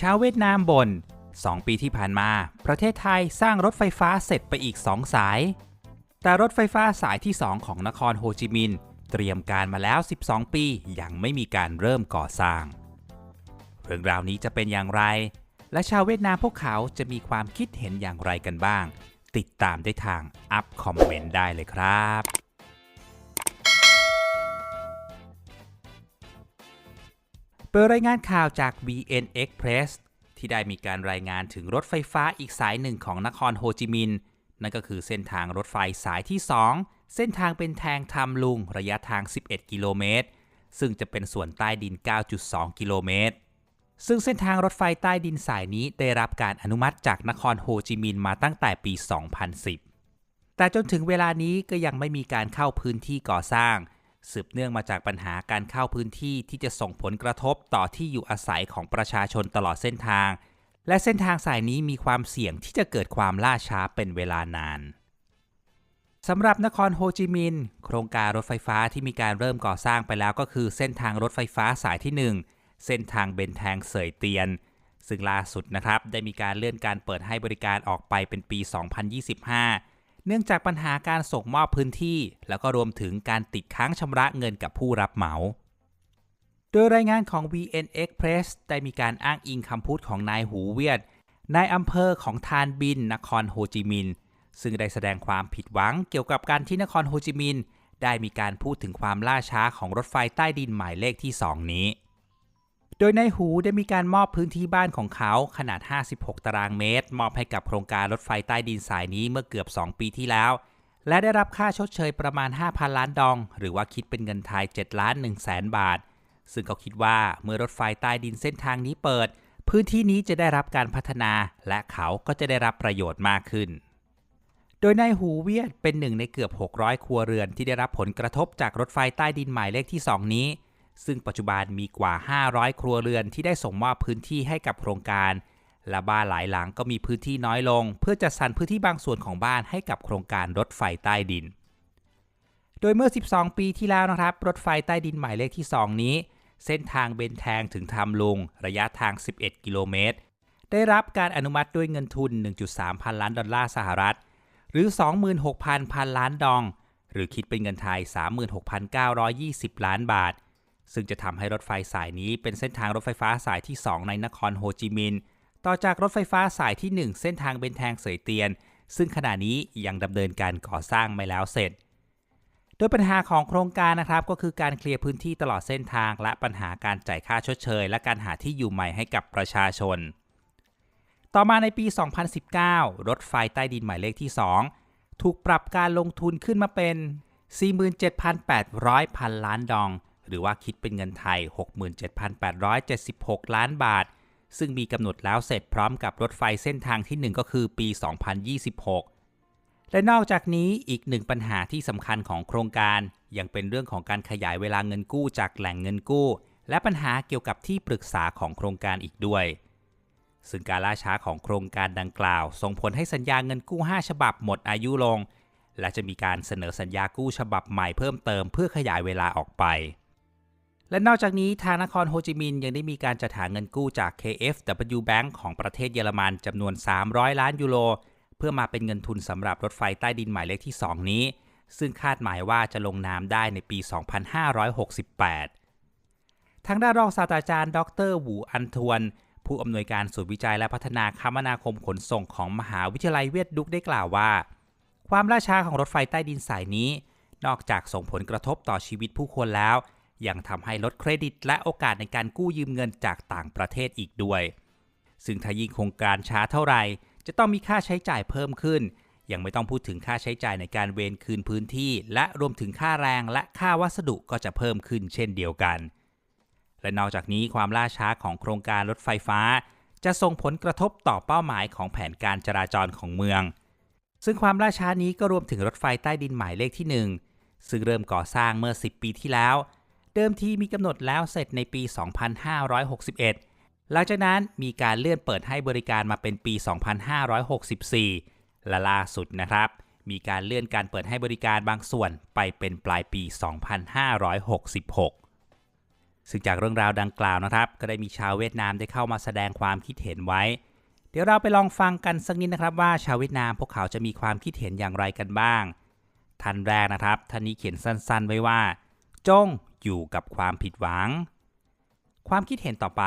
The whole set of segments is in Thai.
ชาวเวียดนามบน2 ปีที่ผ่านมา ประเทศไทยสร้างรถไฟฟ้าเสร็จไปอีก 2 สาย แต่รถไฟฟ้าสายที่ 2 ของนครโฮจิมินห์เตรียมการมาแล้ว 12 ปียังไม่มีการเริ่มก่อสร้าง เรื่องราวนี้จะเป็นอย่างไร และชาวเวียดนามพวกเขาจะมีความคิดเห็นอย่างไรกันบ้าง ติดตามได้ทางอัพคอมเมนต์ได้เลยครับ เปิดรายงานข่าวจาก BN Express ที่ได้มีการรายงานถึงรถไฟฟ้าอีกสายหนึ่งของนครโฮจิมินห์นั่นก็คือเส้นทางรถไฟสายที่ 2 เส้นทางเป็นแทงทำลุงระยะทาง 11 กิโลเมตร ซึ่งจะเป็นส่วนใต้ดิน 9.2 กิโลเมตร ซึ่งเส้นทางรถไฟใต้ดินสายนี้ได้รับการอนุมัติจากนครโฮจิมินห์มาตั้งแต่ปี 2010 แต่จนถึงเวลานี้ก็ยังไม่มีการเข้าพื้นที่ก่อสร้าง สืบเนื่องมาจากปัญหาการเข้าพื้นที่ที่จะส่งผลกระทบต่อที่อยู่อาศัยของประชาชนตลอดเส้นทาง และเส้นทางสายนี้มีความเสี่ยงที่จะเกิดความล่าช้าเป็นเวลานานสำหรับนครโฮจิมินห์โครงการรถไฟฟ้าที่มีการเริ่มก่อสร้างไปแล้วก็คือเส้นทางรถไฟฟ้าสายที่ 1 เส้นทางเบนแทงเสยเตียน ซึ่งล่าสุดนะครับได้มีการเลื่อนการเปิดให้บริการออกไปเป็นปี 2025 เนื่องจากปัญหาการส่งมอบพื้นที่ แล้วก็รวมถึงการติดค้างชำระเงินกับผู้รับเหมา โดยรายงานของ VN Express ได้มีการอ้างอิงคำพูดของนายหูเวียดนายอำเภอของทานบิน นครโฮจิมินห์ซึ่งได้แสดงความผิดหวังเกี่ยวกับการที่นครโฮจิมินห์ได้มีการพูดถึงความล่าช้าของรถไฟใต้ดินหมายเลขที่ 2 นี้ โดยนายหูได้มีการมอบพื้นที่บ้านของเขาขนาด 56 ตารางเมตร มอบให้กับโครงการรถไฟใต้ดินสายนี้เมื่อเกือบ 2 ปีที่แล้ว และได้รับค่าชดเชยประมาณ 5,000 ล้านดอง หรือว่าคิดเป็นเงินไทย7ล้าน1แสนบาท ซึ่งเขาคิดว่าเมื่อรถไฟใต้ดินเส้นทางนี้เปิด พื้นที่นี้จะได้รับการพัฒนา และเขาก็จะได้รับประโยชน์มากขึ้น โดยนายหูเวียดเป็นหนึ่งในเกือบ 600 ครัวเรือนที่ได้รับผลกระทบจากรถไฟใต้ดินหมายเลขที่ 2 นี้ ซึ่งปัจจุบันมีกว่า 500 ครัวเรือนที่ได้ส่งมอบพื้นที่ให้กับโครงการ และบ้านหลายหลังก็มีพื้นที่น้อยลง เพื่อจัดสรรพื้นที่บางส่วนของบ้านให้กับโครงการรถไฟใต้ดิน โดยเมื่อ 12 ปีที่แล้วนะครับ รถไฟใต้ดินหมายเลขที่ 2 นี้ เส้นทางเบนแทงถึงทำลุง ระยะทาง 11 กิโลเมตร ได้รับการอนุมัติด้วยเงินทุน 1.3 พันล้านดอลลาร์สหรัฐ หรือ 26,000 พันล้านดอง หรือคิดเป็นเงินไทย 36,920 ล้านบาท ซึ่งจะทำให้รถไฟสายนี้เป็นเส้นทางรถไฟฟ้าสายที่ 2 ในนครโฮจิมินห์ต่อจากรถไฟฟ้าสายที่ 1 เส้นทางเบนแทงเสยเตียน ซึ่งขณะนี้ยังดำเนินการก่อสร้างไม่แล้วเสร็จ โดยปัญหาของโครงการนะครับก็คือการเคลียร์พื้นที่ตลอดเส้นทาง และปัญหาการจ่ายค่าชดเชย และการหาที่อยู่ใหม่ให้กับประชาชน ต่อมาในปี 2019 รถไฟใต้ดินหมายเลขที่ 2 ถูกปรับการลงทุนขึ้นมาเป็น 47,800 พันล้านดอง หรือว่าคิดเป็นเงินไทย 67,876 ล้านบาท ซึ่งมีกำหนดแล้วเสร็จพร้อมกับรถไฟเส้นทางที่ 1 ก็คือปี 2026 และนอกจากนี้อีกหนึ่งปัญหาที่สำคัญของโครงการ ยังเป็นเรื่องของการขยายเวลาเงินกู้จากแหล่งเงินกู้ และปัญหาเกี่ยวกับที่ปรึกษาของโครงการอีกด้วยซึ่งการล่าช้าของโครงการดังกล่าว ส่งผลให้สัญญาเงินกู้ 5 ฉบับหมดอายุลง และจะมีการเสนอสัญญากู้ฉบับใหม่เพิ่มเติมเพื่อขยายเวลาออกไป และนอกจากนี้ทางนครโฮจิมินห์ยังได้มีการจัดหาเงินกู้จาก KfW Bank ของประเทศเยอรมันจำนวน 300 ล้านยูโร เพื่อมาเป็นเงินทุนสำหรับรถไฟใต้ดินหมายเลขที่ 2 นี้ ซึ่งคาดหมายว่าจะลงนามได้ในปี 2568 ทางด้านรองศาสตราจารย์ ดรหวูอันทวน ผู้อำนวยการศูนย์วิจัยและพัฒนาคมนาคมขนส่งของมหาวิทยาลัยเวทดุกได้กล่าวว่า ความล่าช้าของรถไฟใต้ดินสายนี้ นอกจากส่งผลกระทบต่อชีวิตผู้คนแล้ว ยังทำให้ลดเครดิตและโอกาสในการกู้ยืมเงินจากต่างประเทศอีกด้วย ซึ่งถ้ายิ่งโครงการช้าเท่าไหร่จะต้องมีค่าใช้จ่ายเพิ่มขึ้น ยังไม่ต้องพูดถึงค่าใช้จ่ายในการเวนคืนพื้นที่ และรวมถึงค่าแรงและค่าวัสดุก็จะเพิ่มขึ้นเช่นเดียวกัน และนอกจากนี้ความล่าช้าของโครงการรถไฟฟ้า จะส่งผลกระทบต่อเป้าหมายของแผนการจราจรของเมือง ซึ่งความล่าช้านี้ก็รวมถึงรถไฟใต้ดินหมายเลขที่ 1 ซึ่งเริ่มก่อสร้างเมื่อ 10 ปีที่แล้ว เดิมทีมีกำหนดแล้วเสร็จในปี 2561 หลังจากนั้นมีการเลื่อนเปิดให้บริการมาเป็นปี 2564 และล่าสุดนะครับ มีการเลื่อนการเปิดให้บริการบางส่วนไปเป็นปลายปี 2566 ซึ่งจากเรื่องราวดังกล่าวนะครับ ก็ได้มีชาวเวียดนามได้เข้ามาแสดงความคิดเห็นไว้ เดี๋ยวเราไปลองฟังกันสักนิดนะครับว่าชาวเวียดนามพวกเขาจะมีความคิดเห็นอย่างไรกันบ้างท่านแรกนะครับท่านนี้เขียนสั้นๆ ไว้ว่า จง อยู่กับความผิดหวัง ความคิดเห็นต่อไป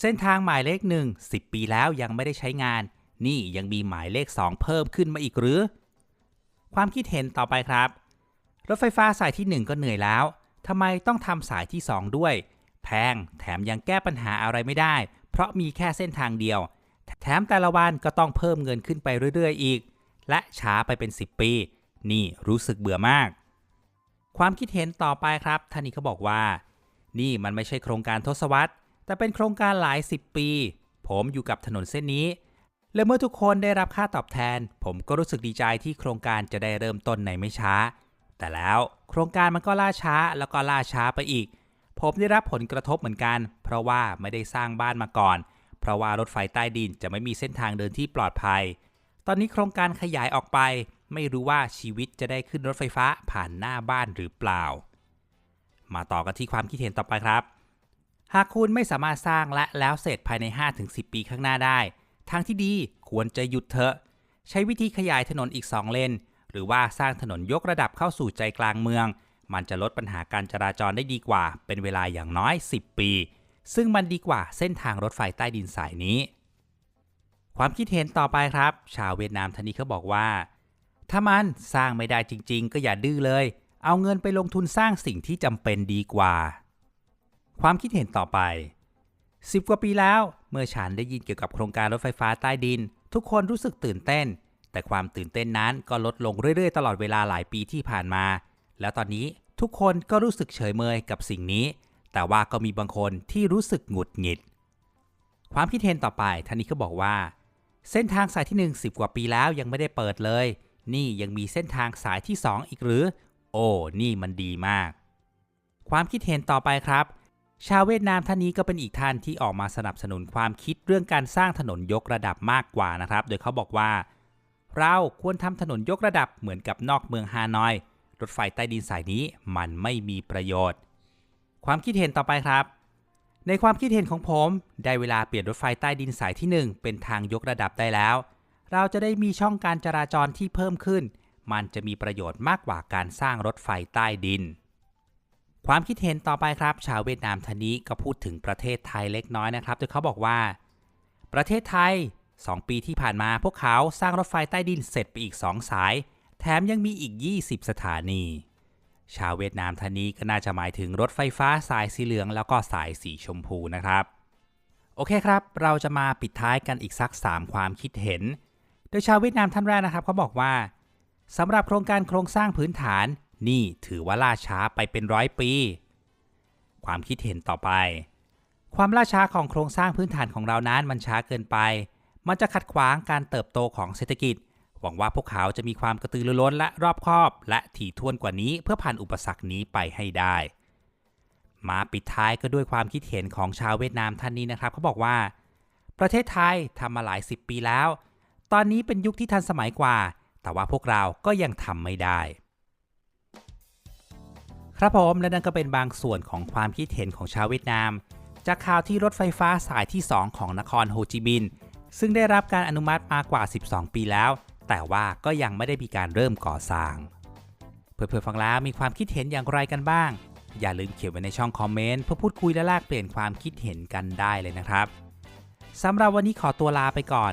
เส้นทางหมายเลขหนึ่ง10ปีแล้วยังไม่ได้ใช้งาน นี่ยังมีหมายเลข2เพิ่มขึ้นมาอีกหรือ ความคิดเห็นต่อไปครับ รถไฟฟ้าสายที่1ก็เหนื่อยแล้วทำไมต้องทำสายที่2ด้วย แพงแถมยังแก้ปัญหาอะไรไม่ได้ เพราะมีแค่เส้นทางเดียว แถมแต่ละวันก็ต้องเพิ่มเงินขึ้นไปเรื่อยๆ อีก และช้าไปเป็น 10 ปี นี่รู้สึกเบื่อมาก ความคิดเห็นต่อไปครับท่านนี้เขาบอกว่า นี่มันไม่ใช่โครงการทศวรรษ แต่เป็นโครงการหลาย10ปี ผมอยู่กับถนนเส้นนี้ และเมื่อทุกคนได้รับค่าตอบแทน ผมก็รู้สึกดีใจที่โครงการจะได้เริ่มต้นในไม่ช้า แต่แล้วโครงการมันก็ล่าช้าแล้วก็ล่าช้าไปอีก ผมได้รับผลกระทบเหมือนกัน เพราะว่าไม่ได้สร้างบ้านมาก่อน เพราะว่ารถไฟใต้ดินจะไม่มีเส้นทางเดินที่ปลอดภัย ตอนนี้โครงการขยายออกไป ไม่รู้ว่าชีวิตจะได้ขึ้นรถไฟฟ้าผ่านหน้าบ้านหรือเปล่า มาต่อกันที่ความคิดเห็นต่อไปครับ หากคุณไม่สามารถสร้างและแล้วเสร็จภายใน 5-10 ปีข้างหน้าได้ ทางที่ดีควรจะหยุดเถอะ ใช้วิธีขยายถนนอีก 2 เลน หรือว่าสร้างถนนยกระดับเข้าสู่ใจกลางเมือง มันจะลดปัญหาการจราจรได้ดีกว่า เป็นเวลาอย่างน้อย 10 ปี ซึ่งมันดีกว่าเส้นทางรถไฟใต้ดินสายนี้ ความคิดเห็นต่อไปครับ ชาวเวียดนามท่านนี้เขาบอกว่า ถ้ามันสร้างไม่ได้จริง ๆ ก็อย่าดื้อเลย เอาเงินไปลงทุนสร้างสิ่งที่จำเป็นดีกว่า ความคิดเห็นต่อไป 10 กว่าปีแล้ว เมื่อฉันได้ยินเกี่ยวกับโครงการรถไฟฟ้าใต้ดิน ทุกคนรู้สึกตื่นเต้น แต่ความตื่นเต้นนั้นก็ลดลงเรื่อยๆ ตลอดเวลาหลายปีที่ผ่านมา แล้วตอนนี้ทุกคนก็รู้สึกเฉยเมยกับสิ่งนี้ แต่ว่าก็มีบางคนที่รู้สึกหงุดหงิด ความคิดเห็นต่อไปท่านนี้ก็บอกว่า เส้นทางสายที่1 10 กว่าปีแล้วยังไม่ได้เปิดเลย นี่ยังมีเส้นทางสายที่ 2 อีกหรือ โอ้ นี่มันดีมาก ความคิดเห็นต่อไปครับ ชาวเวียดนามท่านนี้ก็เป็นอีกท่านที่ออกมาสนับสนุนความคิดเรื่องการสร้างถนนยกระดับมากกว่านะครับ โดยเขาบอกว่า เราควรทำถนนยกระดับเหมือนกับนอกเมืองฮานอย รถไฟใต้ดินสายนี้มันไม่มีประโยชน์ ความคิดเห็นต่อไปครับในความคิดเห็นของผม ได้เวลาเปลี่ยนรถไฟใต้ดินสายที่ 1 เป็นทางยกระดับได้แล้ว เราจะได้มีช่องการจราจรที่เพิ่มขึ้น มันจะมีประโยชน์มากกว่าการสร้างรถไฟใต้ดิน ความคิดเห็นต่อไปครับ ชาวเวียดนามท่านนี้ก็พูดถึงประเทศไทยเล็กน้อยนะครับโดยเขาบอกว่า ประเทศไทย 2 ปีที่ผ่านมาพวกเขาสร้างรถไฟใต้ดินเสร็จไปอีก 2 สาย แถมยังมีอีก 20 สถานี ชาวเวียดนามท่านนี้ก็น่าจะหมายถึงรถไฟฟ้าสายสีเหลืองแล้วก็สายสีชมพูนะครับ โอเคครับ เราจะมาปิดท้ายกันอีกสัก 3 ความคิดเห็น โดยชาวเวียดนามท่านแรกนะครับเขาบอกว่าสำหรับโครงการโครงสร้างพื้นฐานนี่ถือว่าล่าช้าไปเป็นร้อยปี ความคิดเห็นต่อไป ความล่าช้าของโครงสร้างพื้นฐานของเรานั้นมันช้าเกินไป มันจะขัดขวางการเติบโตของเศรษฐกิจ หวังว่าพวกเขาจะมีความกระตือรือร้นและรอบคอบ และถี่ถ้วนกว่านี้เพื่อผ่านอุปสรรคนี้ไปให้ได้ มาปิดท้ายก็ด้วยความคิดเห็นของชาวเวียดนามท่านนี้นะครับเขาบอกว่า ประเทศไทยทำมาหลายสิบปีแล้ว ตอนนี้เป็นยุคที่ทันสมัยกว่า แต่ว่าพวกเราก็ยังทำไม่ได้ ครับผมและนั่นก็เป็นบางส่วนของความคิดเห็นของชาวเวียดนาม จากข่าวที่รถไฟฟ้าสายที่ 2 ของนครโฮจิมินห์ซึ่งได้รับการอนุมัติมากว่า 12 ปีแล้ว แต่ว่าก็ยังไม่ได้มีการเริ่มก่อสร้าง เพื่อนๆฟังแล้วมีความคิดเห็นอย่างไรกันบ้าง อย่าลืมเขียนไว้ในช่องคอมเมนต์เพื่อพูดคุยและแลกเปลี่ยนความคิดเห็นกันได้เลยนะครับสำหรับวันนี้ขอตัวลาไปก่อน